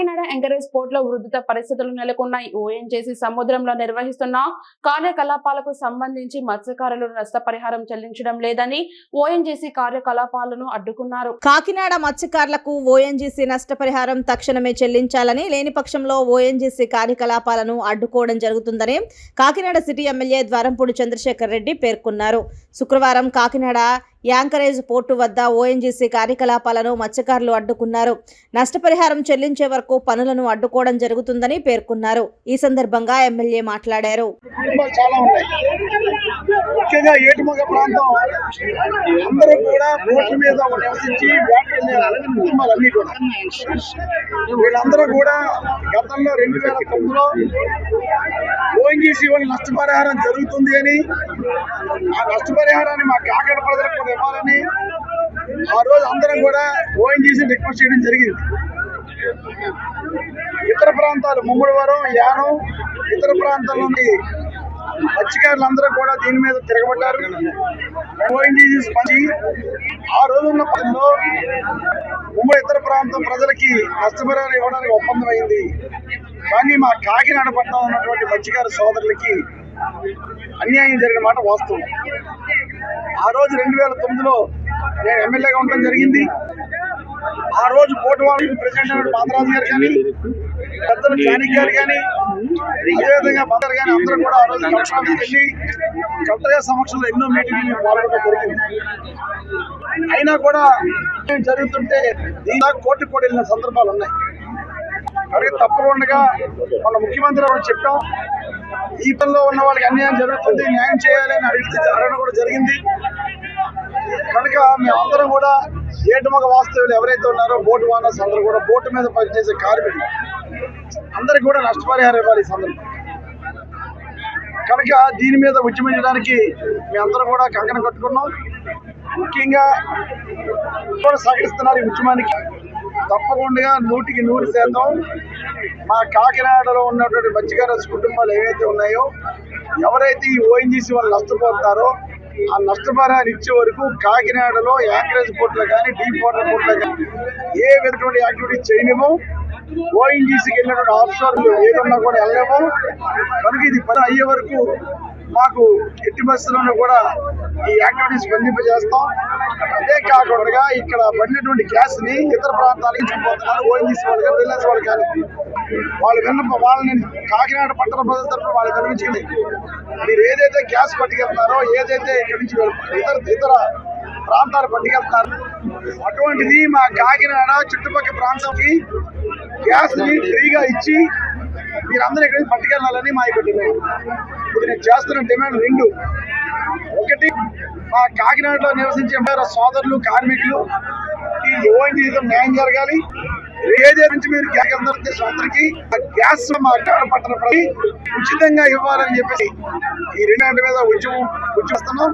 Kakinada encourage పోర్ట్లో ఉధృత పరిస్థితులు నెలకొన్నాయి. ఓఎన్జేసీ సముద్రంలో నిర్వహిస్తున్న కార్యకలాపాలకు సంబంధించి మత్స్యకారులు నష్టపరిహారం చెల్లించడం లేదని ఓఎన్జేసీ కార్యకలాపాలను అడ్డుకున్నారు. కాకినాడ మత్స్యకారులకు ఓఎన్జీసీ నష్టపరిహారం తక్షణమే చెల్లించాలని లేని పక్షంలో ఓఎన్జీసీ కార్యకలాపాలను అడ్డుకోవడం జరుగుతుందని కాకినాడ సిటీ ఎమ్మెల్యే ద్వారంపూడి చంద్రశేఖర్ రెడ్డి పేర్కొన్నారు. శుక్రవారం కాకినాడ యాంకరేజ్ పోర్టు వద్ద ఓఎన్జీసీ కార్యకలాపాలను మత్స్యకారులు అడ్డుకున్నారు. నష్టపరిహారం చెల్లించే వరకు పనులను అడ్డుకోవడం జరుగుతుందని పేర్కొన్నారు. ఈ సందర్భంగా ఎమ్మెల్యే మాట్లాడారు. ముఖ్యంగా ప్రాంతం అందరూ కూడా మీద నివసించి కుటుంబాలన్నీ కూడా. వీళ్ళందరూ కూడా గతంలో రెండు వేల తొమ్మిదిలో ఓఎన్జీసీ వాళ్ళు నష్టపరిహారం జరుగుతుంది అని ఆ నష్టపరిహారాన్ని మా కాకడ ప్రజలకు ఇవ్వాలని ఆ రోజు అందరం కూడా ఓఎన్జీసీ రిక్వెస్ట్ చేయడం జరిగింది. ఇతర ప్రాంతాలు ముమ్మడివరం యానం ఇతర ప్రాంతాల నుండి మత్స్యకారులందరూ కూడా దీని మీద తిరగబడ్డారు. ఓఎన్జీసీ స్పంది ఆ రోజున్న పనిలో ముంబై ఇతర ప్రాంతం ప్రజలకి నష్టపరిహారం ఇవ్వడానికి ఒప్పందం అయింది. కానీ మా కాకినాడ పట్టణం ఉన్నటువంటి మత్స్యకారు సోదరులకి అన్యాయం జరిగిన మాట వాస్తవం. ఆ రోజు రెండు వేల తొమ్మిదిలో నేను ఎమ్మెల్యేగా ఉండడం జరిగింది. ఆ రోజు పోటీ వాళ్ళకి ప్రెసిడెంట్ అయిన మాధరాజు గారు కానీ పెద్దలు జానిక్ గారు కానీ అదేవిధంగా మదర్ కానీ అందరూ కూడా ఆ రోజు కలెక్టర్ వెళ్ళి కలెక్టర్ గారి సమక్షంలో ఎన్నో మీటింగ్లు పాల్గొనడం జరిగింది. అయినా కూడా ఏం జరుగుతుంటే దీని దాకా కోర్టు కూడా వెళ్ళిన సందర్భాలు ఉన్నాయి. కాబట్టి తప్పకుండా మన ముఖ్యమంత్రి గారు చెప్పాం ఈ పనిలో ఉన్న వాళ్ళకి అన్యాయం జరుగుతుంది న్యాయం చేయాలని అడిగితే అడగడం కూడా జరిగింది. కనుక మేమందరం కూడా ఏటుమొక వాస్తవులు ఎవరైతే ఉన్నారో బోటు వానర్స్ అందరూ కూడా బోటు మీద పనిచేసే కార్మికులు. అందరికి కూడా నష్టపరిహారం ఇవ్వాలి ఈ సందర్భం కనుక దీని మీద ఉద్యమించడానికి మేమందరం కూడా కంకణ కట్టుకున్నాం. ముఖ్యంగా కూడా సహకరిస్తున్నారు ఈ ఉద్యమానికి తప్పకుండా నూటికి నూరు శాతం మా కాకినాడలో ఉన్నటువంటి మత్స్యకార కుటుంబాలు ఏవైతే ఉన్నాయో ఎవరైతే ఈ ఓఎన్జీసీ వాళ్ళు నష్టపోతారో ఆ నష్టపరిహారం ఇచ్చే వరకు కాకినాడలో యాంకరేజ్ పోర్ట్లు కానీ డీప్ వాటర్ పోర్ట్లు కానీ ఏ విధటువంటి యాక్టివిటీ చేయలేము ఓఎన్జీసీకి వెళ్ళినటువంటి ఆఫ్షోర్లు ఏదన్నా కూడా వెళ్ళలేము కనుక ఇది పని అయ్యే వరకు మాకు ఎట్టి బస్సులను కూడా ఈ యాక్టివిటీస్ స్పందింపజేస్తాం. అదే కాకుండా ఇక్కడ పడినటువంటి గ్యాస్ని ఇతర ప్రాంతాలకు తీసుకుపోతున్నారు ఓఎన్జీసీ వాళ్ళు కానీ రిలయన్స్ వాళ్ళు కానీ వాళ్ళు విన్నప వాళ్ళని కాకినాడ పట్టణ ప్రజల తరఫున వాళ్ళు కనిపించండి మీరు ఏదైతే గ్యాస్ పట్టుకెళ్తున్నారో ఏదైతే ఇక్కడి నుంచి ఇతర ఇతర ప్రాంతాలు పట్టుకెళ్తున్నారు అటువంటిది మా కాకినాడ చుట్టుపక్కల ప్రాంతంకి గ్యాస్ని ఫ్రీగా ఇచ్చి మీరందరూ ఇక్కడికి పట్టుకెళ్ళాలని మా యొక్క డిమాండ్. ఇప్పుడు నేను చేస్తున్న డిమాండ్ రెండు. ఒకటి మా కాకినాడలో నివసించే వారి సోదరులు కార్మికులు ఈ యువతి న్యాయం జరగాలి. ఏదే నుంచి మీరు గ్యాస్ అందరికీ ఆ గ్యాస్ మా కాడ పట్టణ ఉచితంగా ఇవ్వాలని చెప్పేసి ఈ రెండు మీద ఉద్యమం ఉద్యమిస్తున్నాం.